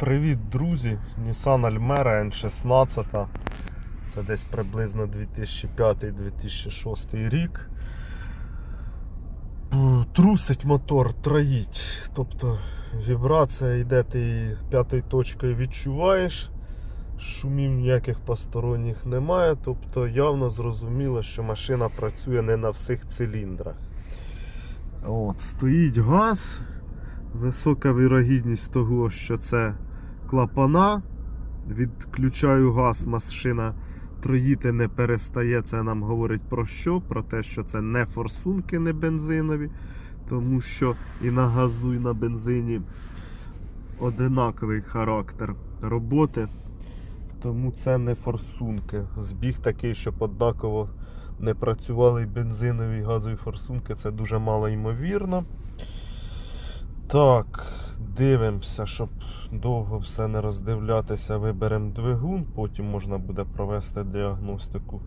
Привіт, друзі! Nissan Almera N16. Це десь приблизно 2005-2006 рік. Трусить мотор, троїть. Тобто вібрація йде, ти її п'ятою точкою відчуваєш. Шумів ніяких посторонніх немає. Тобто явно зрозуміло, що машина працює не на всіх циліндрах. От, стоїть газ. Висока вірогідність того, що це клапана. Відключаю газ, машина троїти не перестає. Це нам говорить про що? Про те, що це не форсунки, не бензинові. Тому що і на газу, і на бензині одинаковий характер роботи. Тому це не форсунки. Збіг такий, щоб однаково не працювали бензинові і газові форсунки. Це дуже мало ймовірно. Так, дивимося, щоб довго все не роздивлятися, виберемо двигун, потім можна буде провести діагностику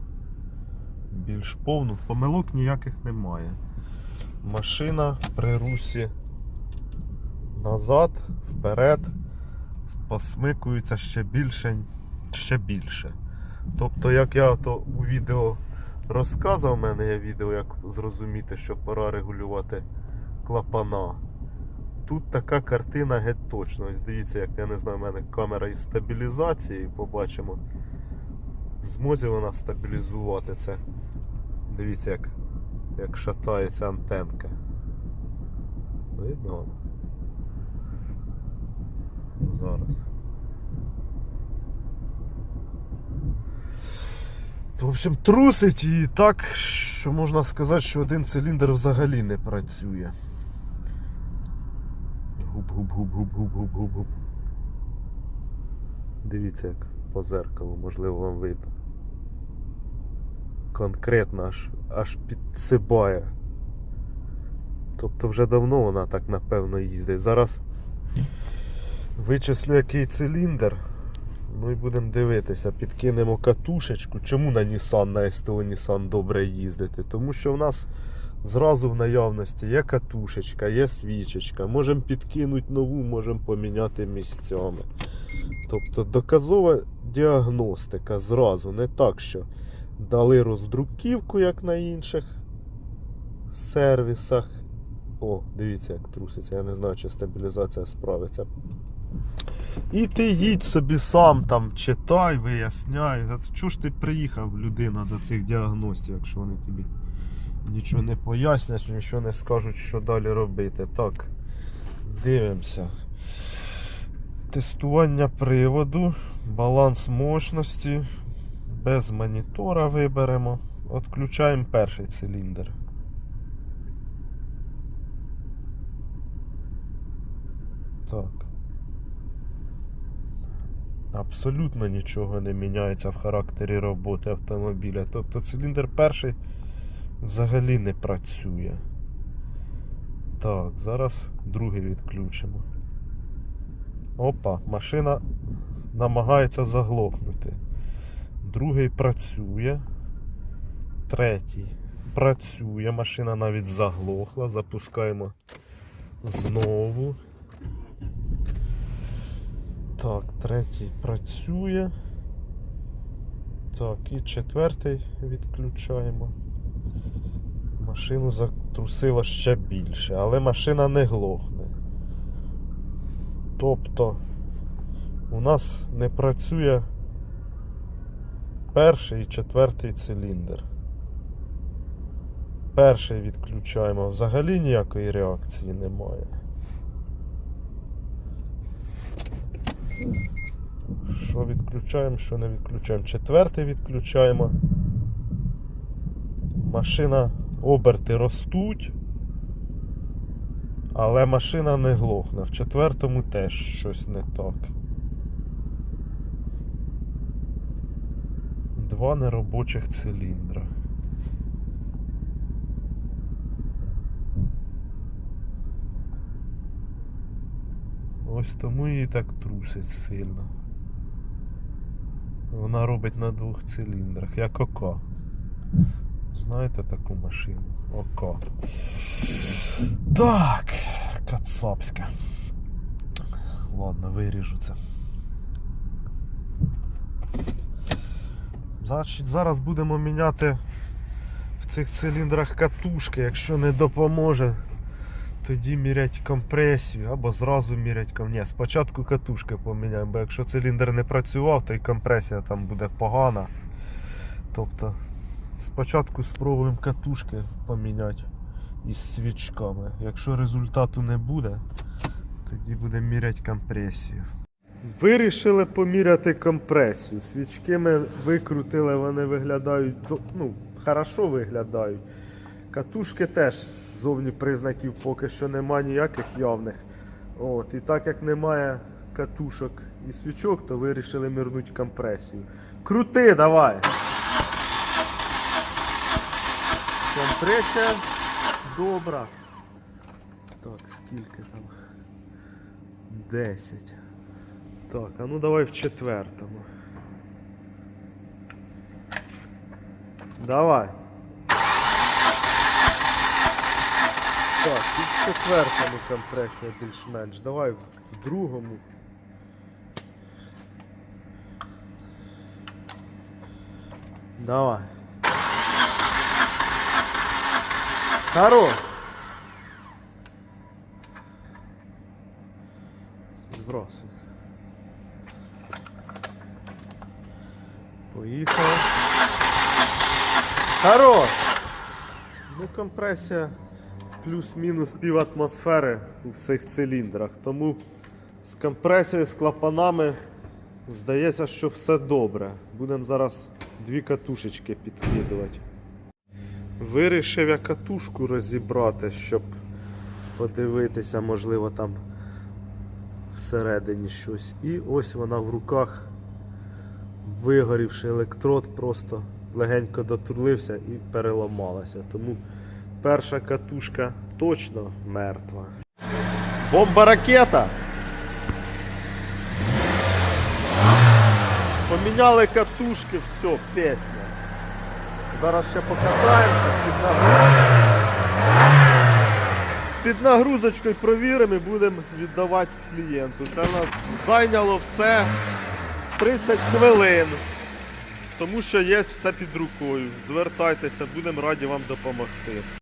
більш повну. Помилок ніяких немає. Машина при русі назад, вперед, посмикується ще більше, ще більше. Тобто, як я то у відео розказав, у мене є відео, як зрозуміти, що пора регулювати клапана. Тут така картина геть точно. Ось дивіться, як я не знаю, в мене камера із стабілізації. Побачимо. Змозі вона стабілізувати це. Дивіться, як, як шатається антенка. Видно? Зараз. В общем, трусить і так, що можна сказати, що один циліндр взагалі не працює. Губ-губ-губ-губ-губ-губ-губ. Дивіться, як по зеркалу, можливо, вам видно. Конкретно аж, аж підсибає. Тобто вже давно вона так напевно їздить. Зараз вичислю який циліндр. Ну і будемо дивитися, підкинемо катушечку. Чому на Nissan, на СТО Nissan добре їздити? Тому що в нас зразу в наявності є катушечка, є свічечка. Можемо підкинути нову, можемо поміняти місцями. Тобто доказова діагностика зразу, не так, що дали роздруківку, як на інших сервісах. О, дивіться, як труситься. Я не знаю, чи стабілізація справиться. І ти їдь собі сам там, читай, виясняй. Чого ж ти приїхав, людина, до цих діагностів, якщо вони тобі нічого не пояснять, нічого не скажуть, що далі робити. Так, дивимося. Тестування приводу, баланс мощності. Без монітора виберемо. Отключаємо перший циліндр. Так. Абсолютно нічого не міняється в характері роботи автомобіля. Тобто циліндр перший взагалі не працює. Так, зараз другий відключимо. Опа, машина намагається заглохнути. Другий працює. Третій працює. Машина навіть заглохла. Запускаємо знову. Так, третій працює. Так, і четвертий відключаємо. Машину затрусило ще більше, але машина не глохне. Тобто у нас не працює перший і четвертий циліндр. Перший відключаємо, взагалі ніякої реакції немає. Що відключаємо, що не відключаємо. Четвертий відключаємо. Машина оберти ростуть, але машина не глохне. В четвертому теж щось не так. Два неробочих циліндра. Ось тому її так трусить сильно. Вона робить на двох циліндрах, як око. Знаєте таку машину? Око. Так, кацапська. ладно, виріжу це. Значить, зараз будемо міняти в цих циліндрах катушки. Якщо не допоможе, тоді мірять компресію або зразу мірять. Ні, спочатку катушки поміняємо, бо якщо циліндр не працював, то і компресія там буде погана. Тобто спочатку спробуємо катушки поміняти із свічками. Якщо результату не буде, тоді будемо міряти компресію. Вирішили поміряти компресію. Свічки ми викрутили, вони виглядають ну, хорошо виглядають. Катушки теж зовні признаків поки що нема ніяких явних. От, і так як немає катушок і свічок, то вирішили мірнути компресію. Крути, давай! Компресія добра. Так, скільки там? 10. Так, а ну давай в четвертому. Давай. Так, і в четвертому компресія більш-менш. Давай в другому. Давай. Хорош. Збросив. Поїхали. Хорош! Ну, компресія плюс-мінус пів атмосфери у всіх циліндрах. Тому з компресією, з клапанами здається, що все добре. Будемо зараз дві катушечки підкидувати. Вирішив я катушку розібрати, щоб подивитися, можливо, там всередині щось. І ось вона в руках, вигорівши електрод, просто легенько дотурлився і переламалася. Тому перша катушка точно мертва. Бомба ракета! Поміняли катушки, все, пісня. Зараз ще покатаємося під нагрузочкою. Під нагрузочкою провіримо і будемо віддавати клієнту. Це в нас зайняло все 30 хвилин. Тому що є все під рукою. Звертайтеся, будемо раді вам допомогти.